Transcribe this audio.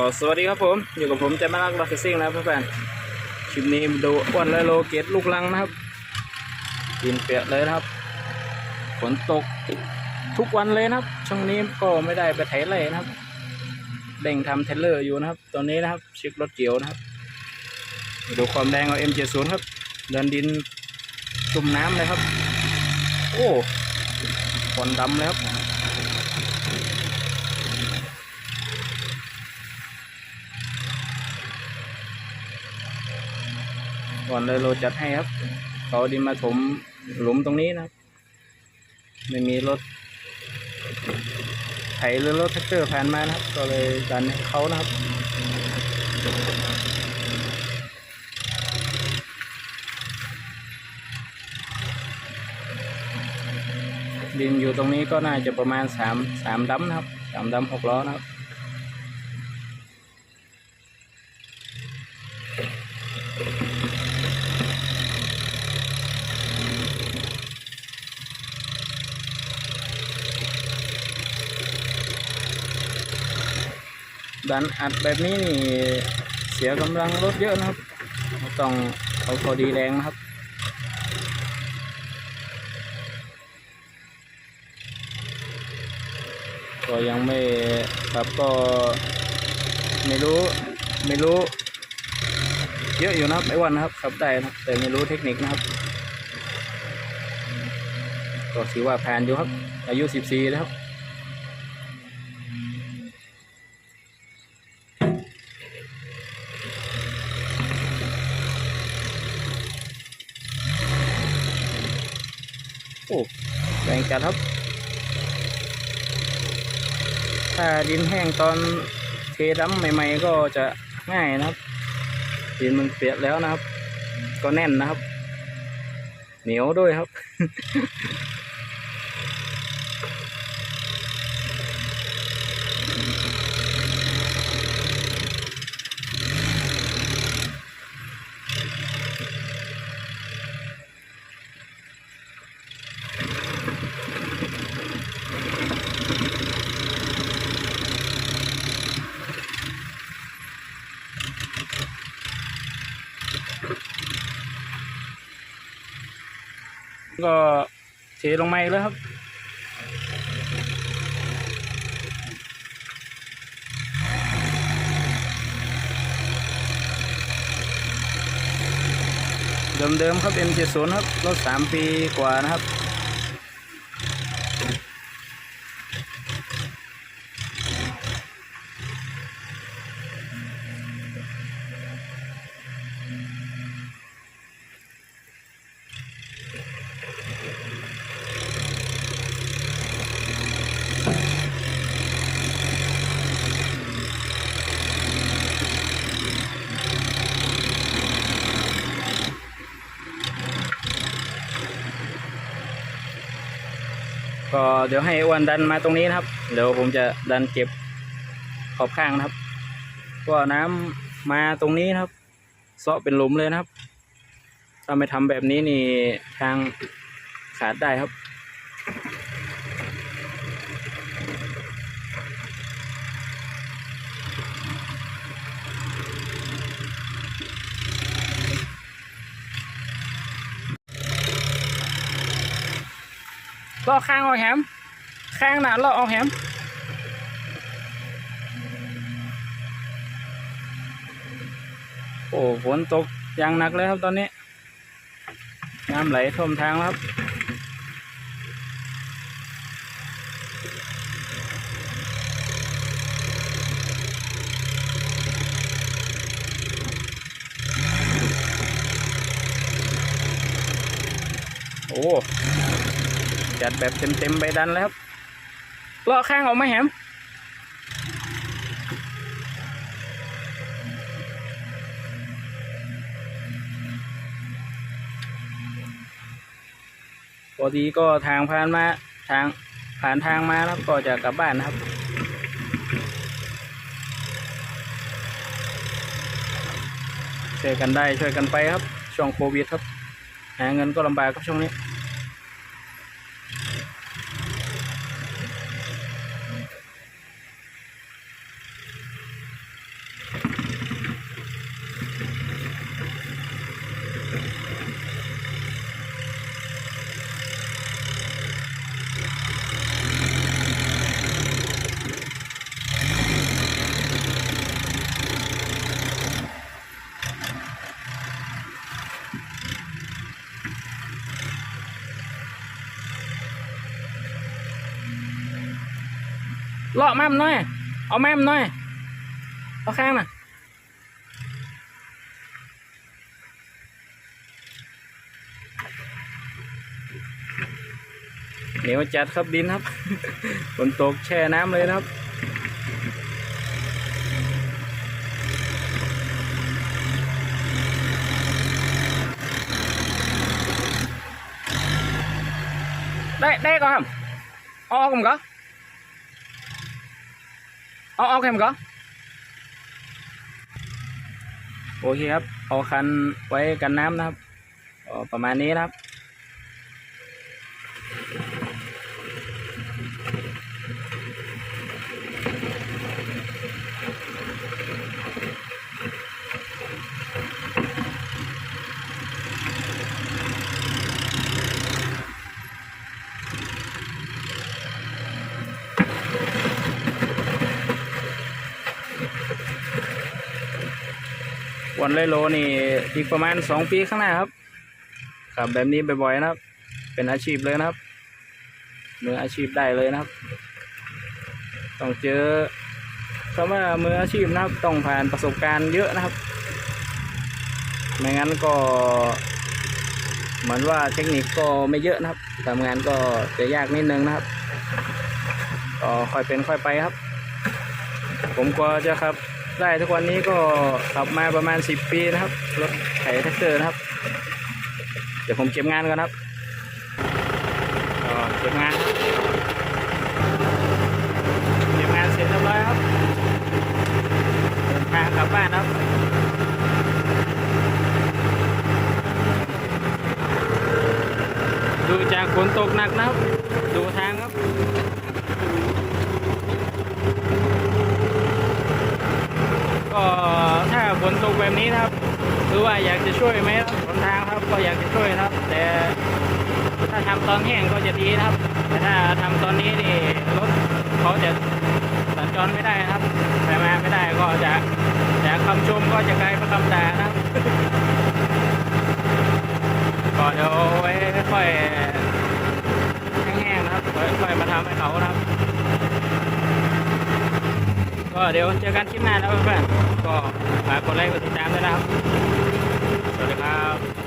ก็สวัสดีครับผมอยู่กับผมแจมารักรักซิ่งนะครับเพื่อนๆคลิปนี้มาดูอ้วนและโลเกตลูกลังนะครับ กินเปียกเลยนะครับฝนตกทุกวันเลยนะครับ ช่วงนี้ก็ไม่ได้ไปไถไรนะครับเด่งทำเทเลอร์อยู่นะครับ ตอนนี้นะครับเช็ครถเกี่ยวนะครับ ดูความแรงของ M70 ครับ เดินดินจุ่มน้ำเลยครับ โอ้ควันดำเลยครับ ก่อนเลยโรจัดให้ครับ เขาดินมาถมหลุมตรงนี้นะครับไม่มีรถไถหรือรถแท็กเตอร์ผ่านมานะครับ ก็เลยดันให้เขานะครับดินอยู่ตรงนี้ก็น่าจะประมาณสามสามดัมนะครับสามดัมหกล้อนะครับ ดันอัดแบบนี้นี่เสียกำลังรถเยอะนะครับต้องเอาพอดีแรงนะครับก็ยังไม่ครับก็ไม่รู้ไม่รู้ เยอะอยู่นะครับไอ้วันนะครับขับได้นะครับแต่ไม่รู้เทคนิคนะครับ ก็ถือว่าผ่านอยู่ครับ อายุสิบสี่แล้วครับ โอ้แรงจัดครับ ถ้าดินแห้งตอนเทดำใหม่ ๆ ก็จะง่ายนะครับ ดินมันเปียกแล้วนะครับ ก็แน่นนะครับ เหนียวด้วยครับ ก็เทลงไม้แล้วครับเดิมๆครับ M70 ครับรถสามปีกว่านะครับ ก็เดี๋ยวให้อ้วนดันมาตรงนี้นะครับ เดี๋ยวผมจะดันเก็บขอบข้างนะครับ ก็น้ำมาตรงนี้นะครับเซาะเป็นหลุมเลยนะครับ ถ้าไม่ทำแบบนี้นี่ทางขาดได้ครับ ลอกข้างออกแหมข้างหนาลอกออกแหมโอ้ฝนตกอย่างหนักเลยครับตอนนี้ น้ำไหลท่วมทางแล้วครับโอ้ จัดแบบเต็มๆใบดันเลยครับเลาะข้างออกมแหมปกติก็ทางผ่านมาทางผ่านทางมาแล้วก็จะกลับบ้านนะครับ ช่วยกันได้ช่วยกันไปครับ ช่วงโควิดครับ หาเงินก็ลำบากครับช่วงนี้ เลาะแม่มหน่อย เอาแม่มหน่อย เอาข้างน่ะเหนียวจัดครับดินครับฝนตกแช่น้ำเลยนะครับได้ได้ก่อนออกก่อน เอาเอาแคมก็โอเคครับ เอาคันไว้กันน้ำนะครับประมาณนี้นะครับ วันเลยโลนี่อีกประมาณสองปีข้างหน้าครับขับแบบนี้บ่อยๆนะครับ เป็นอาชีพเลยนะครับมืออาชีพได้เลยนะครับ ต้องเจอคำว่ามืออาชีพนะครับ ต้องผ่านประสบการณ์เยอะนะครับ ไม่งั้นก็ เหมือนว่าเทคนิคก็ไม่เยอะนะครับทำงานก็จะยากนิดนึงนะครับก็ค่อยเป็นค่อยไปครับ ผมก็จะครับ ได้ทุกวันนี้ก็ขับมาประมาณ 10 ปีนะครับรถไถแท็กเตอร์นะครับ เดี๋ยวผมเก็บงานก่อนครับเก็บงานเก็บงานเสร็จเรียบร้อยครับเดินทางกลับบ้านครับดูจากฝนตกหนักนะครับ ดูทางครับ ก็ถ้าฝนตกแบบนี้นะครับ หรือว่าอยากจะช่วยไหมครับหนทางครับก็อยากจะช่วยครับ แต่ถ้าทำตอนแห้งก็จะดีครับ แต่ถ้าทำตอนนี้นี่รถเขาจะสัญจรไม่ได้ครับไปมาไม่ได้ก็จะจากคำชมก็จะกลายเป็นคำด่านะครับก็เดี๋ยวไว้ค่อยแห้งๆนะครับค่อยมาทำให้เขานะครับ ก็เดี๋ยวเจอกันคลิปหน้าแล้วเพื่อนก็ฝากกดไลค์กดติดตามด้วยนะครับ สวัสดีครับ